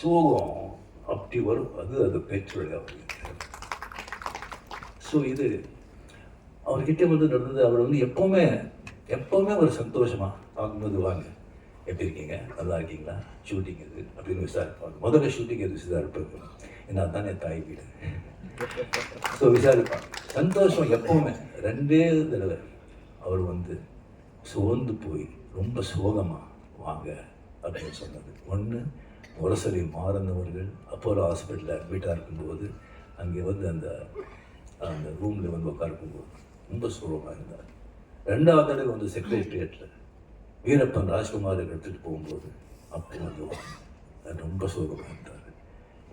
சோகம் அப்படி வரும். அது அது பெற்றோட அவருக்கு ஸோ இது அவர்கிட்ட வந்து நடந்தது அவர் வந்து எப்போவுமே எப்போவுமே ஒரு சந்தோஷமா பார்க்கும்போது வாங்க. எப்படி இருக்கீங்க? நல்லா இருக்கீங்களா? ஷூட்டிங் எது அப்படின்னு விசாரிப்பாங்க. முதல்ல ஷூட்டிங் எது விசாரிப்பாங்க? ஏன்னா தானே தாய் வீடு. ஸோ விசாரிப்பாங்க. சந்தோஷம் எப்போவுமே ரெண்டே தடவை அவர் வந்து சோர்ந்து போய் ரொம்ப சோகமாக வாங்க அப்படின்னு சொன்னது. ஒன்று முரசொலி மாறந்தவர்கள் அப்போலோ ஹாஸ்பிட்டலில் அட்மிட்டாக இருக்கும்போது அங்கே வந்து அந்த அந்த ரூமில் வந்து உட்காருக்கும்போது ரொம்ப சோகமாக இருந்தார். ரெண்டாவது தடவை வந்து செக்ரட்டரியேட்டில் வீரப்பன் ராஜ்குமார் எடுத்துகிட்டு போகும்போது அப்படி வந்து ரொம்ப சோகமாக இருந்தார்.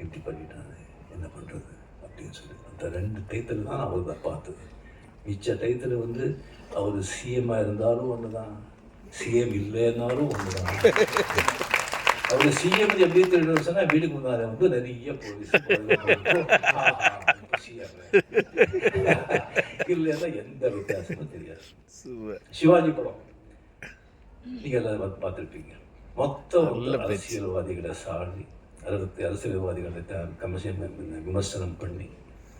இப்படி பண்ணிட்டாரு என்ன பண்ணுறது அப்படின்னு சொல்லி. அந்த ரெண்டு டைத்தில் தான் அவர் தான் பார்த்தது. மிச்ச டைத்தில் வந்து அவர் சிஎம்மாக இருந்தாலும் ஒன்று தான் சிஎம் இல்லைன்னாலும் ஒன்று தான் அவர் சிஎம் எப்படி தெரியும் சொன்னால் வீட்டுக்கு முன்னாடி வந்து நிறைய போலீஸ் இல்லைன்னா எந்த வித்தியாசமும் தெரியாது. சிவாஜி படம். நீங்க எல்லாரும் பார்த்துருப்பீங்க. மொத்தம் வந்து அரசியல்வாதிகளை சாடி அரசு அரசியல்வாதிகளை கமிஷன் விமர்சனம் பண்ணி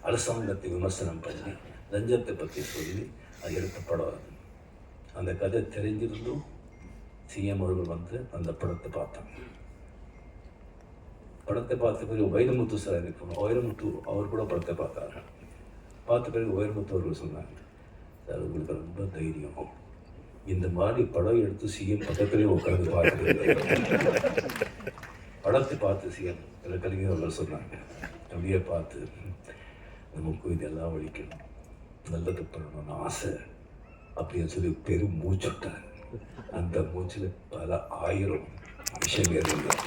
அரசாங்கத்தை விமர்சனம் பண்ணி லஞ்சத்தை பற்றி சொல்லி அது எடுத்த படம் அது. அந்த கதை தெரிஞ்சிருந்தும் சிஎம் அவர்கள் வந்து அந்த படத்தை பார்த்தாங்க படத்தை பார்த்த பிறகு வைரமுத்து சார் இருக்கணும் வைரமுத்து அவர் கூட படத்தை பார்த்தாரு? பார்த்த பிறகு வைரமுத்து அவர்கள் சொன்னாங்க சார் உங்களுக்கு ரொம்ப தைரியம். இந்த மாதிரி படம் எடுத்து சிஎம் பக்கத்துலேயே உட்காந்து பார்க்குறது படத்தை பார்த்து சிஎம் சில கலைஞர் அவர்கள் சொன்னாங்க அப்படியே பார்த்து நமக்கு இதெல்லாம் ஒழிக்கணும் நல்லது பண்ணணும்னு ஆசை. அப்படின்னு சொல்லி பெரும் மூச்சுட்டார் அந்த மூச்சில் பல ஆயிரம் விஷயங்கள் இருந்தது.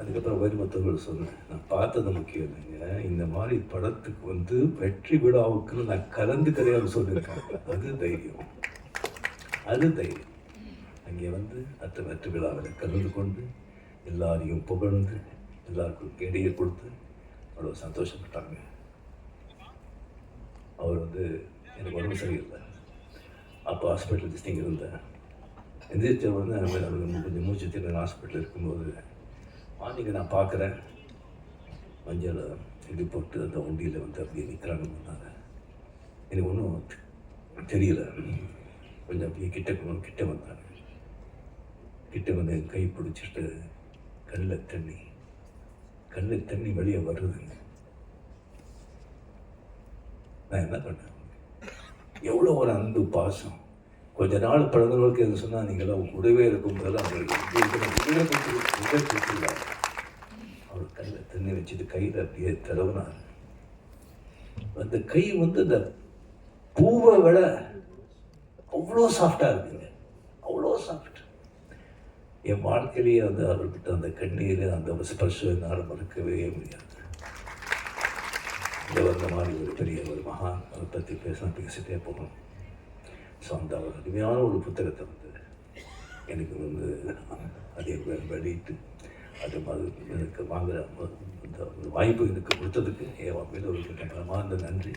அதுக்கப்புறம் வைரமுத்தவர்கள் சொன்னேன் நான் பார்த்தது முக்கியம் இல்லைங்க. இந்த மாதிரி படத்துக்கு வந்து வெற்றி விழாவுக்குன்னு நான் கலந்து கிடையாது சொல்லியிருக்கேன். அது தைரியம். அது தைரியம். அங்கே வந்து அத்த வெற்றி விழாவில் கலந்து கொண்டு எல்லாரையும் புகழ்ந்து எல்லாருக்கும் இடையே கொடுத்து அவ்வளோ சந்தோஷப்பட்டாங்க. அவர் வந்து எனக்கு உடம்பு சரியில்லை. அப்போ ஹாஸ்பிட்டல் டிஸ்டிங் இருந்தேன். எந்திரிச்ச உடனே அவருக்கு கொஞ்சம் மூச்சு திறன் ஹாஸ்பிட்டல் இருக்கும்போது மார்னிங் நான் பார்க்குறேன். மஞ்சள் இடி போட்டு அந்த வண்டியில் வந்து அப்படியே நிற்கிறாங்க எனக்கு ஒன்றும் தெரியல. கொஞ்சம் அப்படியே கிட்ட கொண்டு கிட்ட வந்தாங்க. கிட்ட வந்து என் கை பிடிச்சிட்டு கண்ணில் தண்ணி கண்ணில் தண்ணி வெளியே வருதுங்க நான் என்ன பண்ணேன்? எவ்வளோ ஒரு அன்பு பாசம். கொஞ்ச நாள் பிறந்தவர்களுக்கு எது சொன்னால் நீங்களாம் கூடவே இருக்கும் போதெல்லாம் அவர் கையில் தண்ணி வச்சுட்டு கையில் அப்படியே தடவுனார் அந்த கை வந்து அந்த பூவை விட அவ்வளோ சாஃப்டாக இருக்குங்க. அவ்வளோ சாஃப்ட் என் வாழ்க்கையிலேயே அந்த அவர்கிட்ட அந்த கண்ணீர் அந்த ஸ்பர்ஷம் என்னால் மறுக்கவே முடியாது. இந்த வந்த மாதிரி ஒரு பெரிய ஒரு மகான் அதை பற்றி பேச பேசிட்டே போகணும். ஸோ அந்த அருமையான ஒரு புத்தகத்தை வந்து எனக்கு வந்து அதை வெ- வெளியிட்டு அது மாதிரி எனக்கு வாங்குகிற அந்த வாய்ப்பு எனக்கு கொடுத்ததுக்கு ஏன் மேலே ஒரு பிரமாண்ட நன்றி.